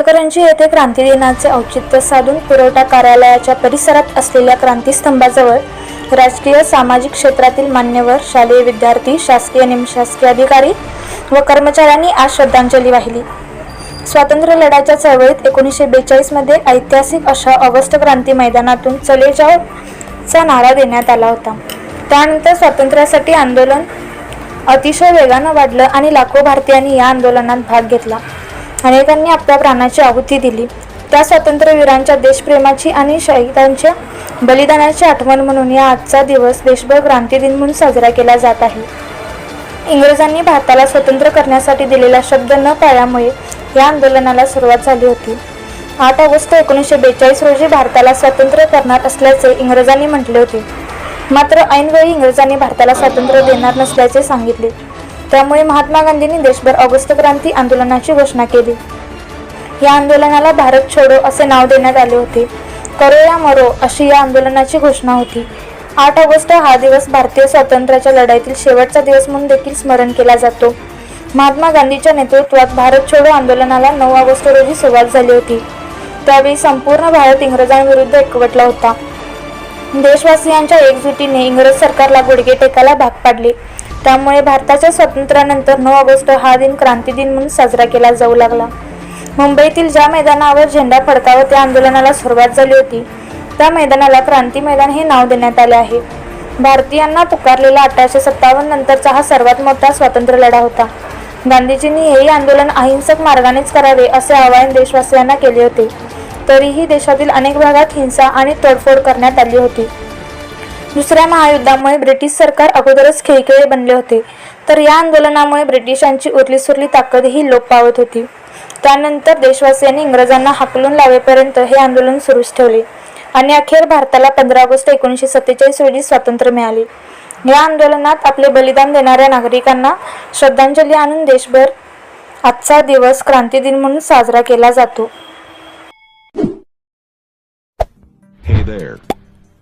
इचलकरंजी येथे क्रांती दिनाचे औचित्य साधून पुरवठा कार्यालयाच्या परिसरात असलेल्या क्रांतीस्तंभाजवळ राजकीय सामाजिक क्षेत्रातील मान्यवर शालेय विद्यार्थी शासकीय निमशासकीय अधिकारी व कर्मचाऱ्यांनी आज श्रद्धांजली वाहिली. स्वातंत्र्य लढ्याच्या चळवळीत एकोणीसशे बेचाळीसमध्ये ऐतिहासिक अशा ऑगस्ट क्रांती मैदानातून चले जाओ चा नारा देण्यात आला होता. त्यानंतर स्वातंत्र्यासाठी आंदोलन अतिशय वेगानं वाढलं आणि लाखो भारतीयांनी या आंदोलनात भाग घेतला. अनेकांनी आपल्या प्राणाची आहुती दिली. त्या स्वातंत्र्यवीरांच्या देशप्रेमाची आणि शहीदांच्या बलिदानाची आठवण म्हणून या आजचा दिवस देशभर क्रांती दिन म्हणून साजरा केला जात आहे. इंग्रजांनी भारताला स्वतंत्र करण्यासाठी दिलेला शब्द न पाळल्यामुळे या आंदोलनाला सुरुवात झाली होती. आठ ऑगस्ट एकोणीसशे बेचाळीस रोजी भारताला स्वातंत्र्य करणार असल्याचे इंग्रजांनी म्हटले होते. मात्र ऐनवेळी इंग्रजांनी भारताला स्वातंत्र्य देणार नसल्याचे सांगितले. त्यामुळे महात्मा गांधींनी देशभर ऑगस्ट क्रांती आंदोलनाची घोषणा केली. या आंदोलनाला भारत छोडो असे नाव देण्यात आले होते. करो या मरो अशी या आंदोलनाची घोषणा होती. आठ ऑगस्ट हा दिवस भारतीय स्वातंत्र्याच्या लढाईतील शेवटचा दिवस म्हणून देखील स्मरण केला जातो. महात्मा गांधीच्या नेतृत्वात भारत छोडो आंदोलनाला नऊ ऑगस्ट रोजी सुरुवात झाली होती. त्यावेळी संपूर्ण भारत इंग्रजांविरुद्ध एकवटला होता. देशवासियांच्या एकजुटीने इंग्रज सरकारला गुडघे टेकायला भाग पाडले. त्यामुळे भारताच्या स्वातंत्र्यानंतर नऊ ऑगस्ट हा दिन क्रांती दिन म्हणून साजरा केला जाऊ लागला. मुंबईतील ज्या मैदानावर झेंडा फडकावा त्या आंदोलनाला सुरुवात झाली होती त्या मैदानाला क्रांती मैदान हे नाव देण्यात आले आहे. भारतीयांना पुकारलेला अठराशे सत्तावन्न नंतरचा हा सर्वात मोठा स्वातंत्र्य लढा होता. गांधीजींनी हेही आंदोलन अहिंसक मार्गानेच करावे असे आवाहन देशवासियांना केले होते. तरीही देशातील अनेक भागात हिंसा आणि तोडफोड करण्यात आली होती. दुसऱ्या महायुद्धामुळे ब्रिटिश सरकार अगोदरच खिळखिळे बनले होते. तर या आंदोलनामुळे ब्रिटिशांची उरली सुरली ताकदही लोप पावत होती. त्यानंतर देशवासियांनी इंग्रजांना हाकलून लावेपर्यंत हे आंदोलन सुरूच ठेवले आणि अखेर भारताला पंधरा ऑगस्ट एकोणीसशे सत्तेचाळीस रोजी स्वातंत्र्य मिळाले. या आंदोलनात आपले बलिदान देणाऱ्या नागरिकांना श्रद्धांजली आणून देशभर आजचा दिवस क्रांती दिन म्हणून साजरा केला जातो. Hey there.